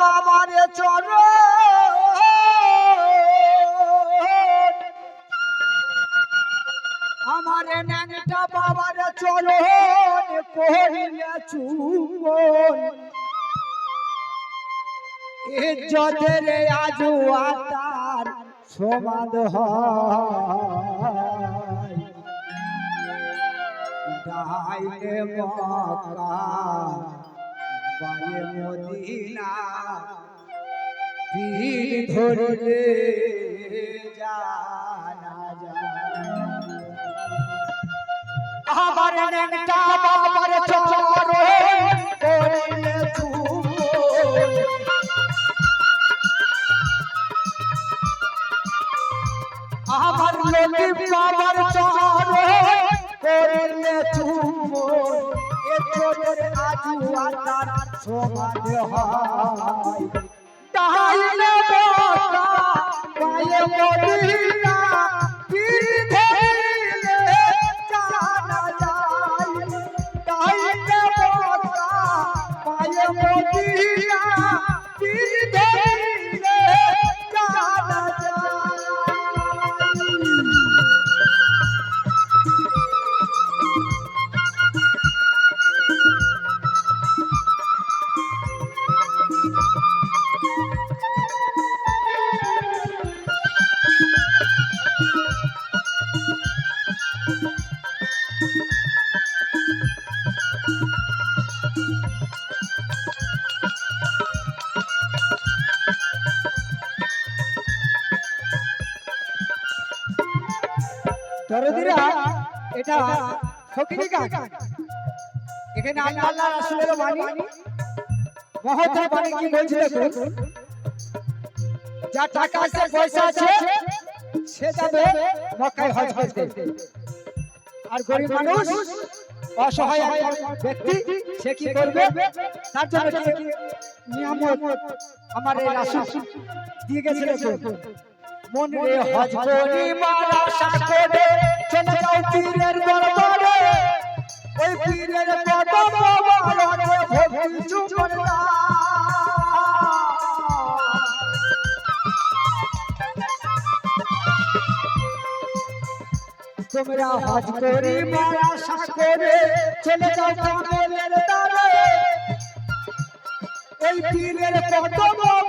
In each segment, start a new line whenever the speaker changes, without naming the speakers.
বাবার চরণ। আমার ন্যাংটা বাবার চরণ করিলে চুম্বন ইজ্জতের আজু আতার সমাদ হয়। ডাইনে বায়ে মদিনা পীর ধরলে জানা আমার নেংটা বাবার চরণ করিলে আমার ললিত বাবার চরণ করিলে চুম্বন এ চোরের আজু আতার সমাজ হয় দরদিরা এটা গান। এখানে আল্লাহ আল্লাহ রাসূলের বাণী। বাণী। কি বলছে দেখুন যা টাকা আছে পয়সা আছে সে যাবে মক্কায় হজ করতে। আর গরিব মানুষ অসহায় ব্যক্তি সে কি করবে? তার জন্য কি নিয়ামত? আমার এই রাসূল দিয়ে গেছে দেখুন মন রে হজ করিবার আশা করে চলে যাও পীরের দরবারে। ওই পীরের কদম বাবারে ভক্তি চুপর না তোমরা হজ করিবার আশা করে চলে যাও কামেলের দ্বারে। এই পীরের কদম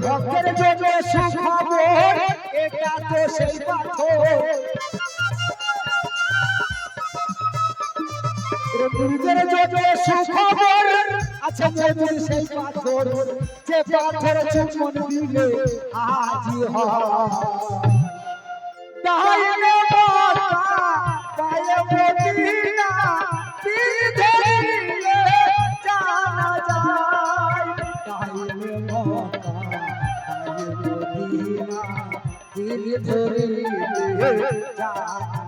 ভক্তের জন্য সুখবর এটা তো সেই পাথর গুরুদের জন্য সুখবর আছে মধুর সেই পাথর যে পাথর চুম্বন দিলে আজি হয়। পায়ে মদিনা পীর ধরিলে জানা যায়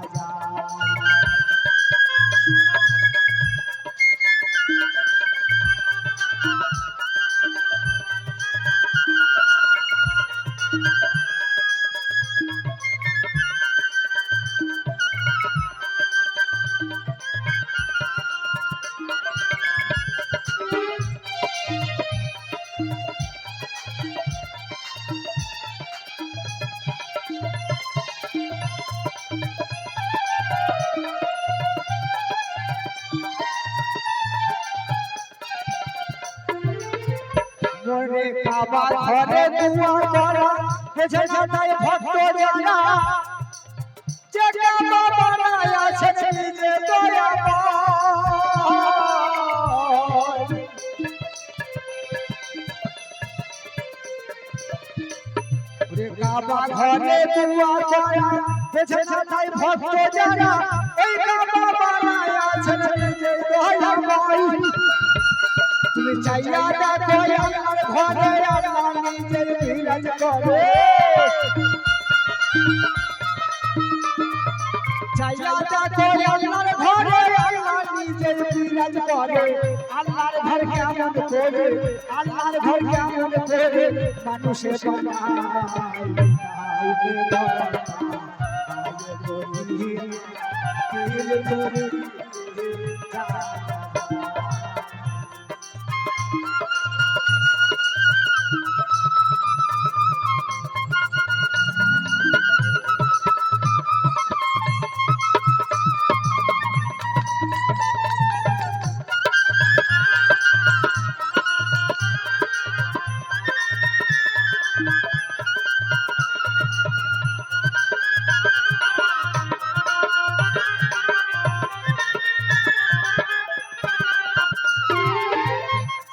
মনে কাবা ঘরে দুয়া করা বেছে ছাটাই ভক্ত জানা। যে কাবা বানায় আছে নিজে দয়া কাবা ঘরে দুয়া করা বেছে ছাটাই ভক্ত জানা। এই কাবা বানায় আছে নিজে দয়া তুমি চাইয়া দেখো আমার ঘরে আল্লাহ নিজে বিরাজ করে। চাইয়া দেখো আল্লাহর ঘরে আল্লাহ নিজে বিরাজ করে। আল্লাহর ঘর কেমন করে? আল্লাহর ঘর কেমন করে? মানুষে বানায়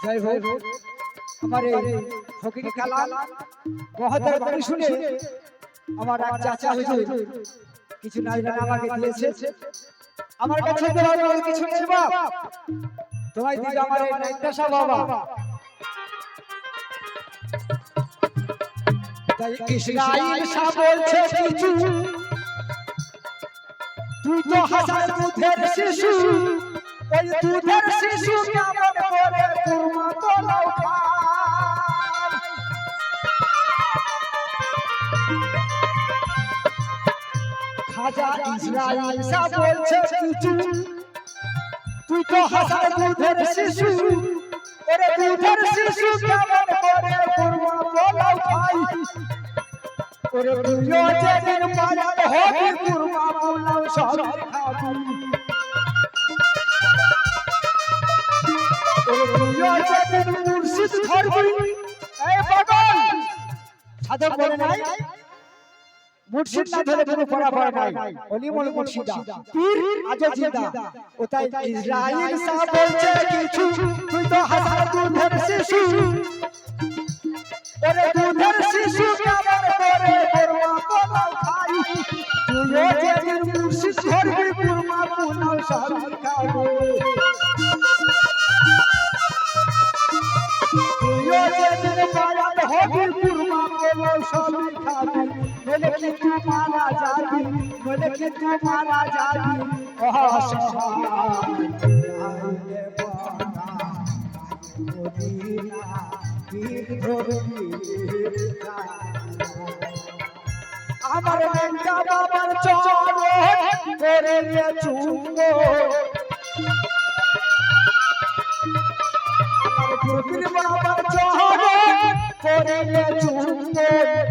জয় হোক, আমার এই ফকিরি কালাম মহতার বাণী শুনে আমার এক চাচা হুজুর কিছু নাই আমাকে দিয়েছে। আমার কাছে দেওয়ার মতো কিছু নেই বাপ। তোমায় দিকে আমার এই নাইটাসা বাবা। তাই কৃষ্ণাইল সা বলছে কিছু। তুই তো হাসার দুধের শিশু। ওই দুধের শিশু কেমন করে কুরমা খায় খাজা ইসরাইল সা তুই তো হাসার দুধের শিশু। ওরে দুধের শিশু কেমন করে কুরমা পোলাও খায় ওরে তুইও যেদিন পারাত হবি কুরমা পোলাও সব খাবি সাধক বলে নাই মুর্শিদ না ধরে কোনো ফলাফল নাই অলিমল মুর্শিদা। পীর জিদা। ও তাই ইসরাইল সা বলছে কিছু। তুই তো হাজার দুধের বলে কি মারা যাবি বলে কি তুই মারা যাবি আমার নেঙ্গা বাবার চরণ করে আমার বাবার চরণ করে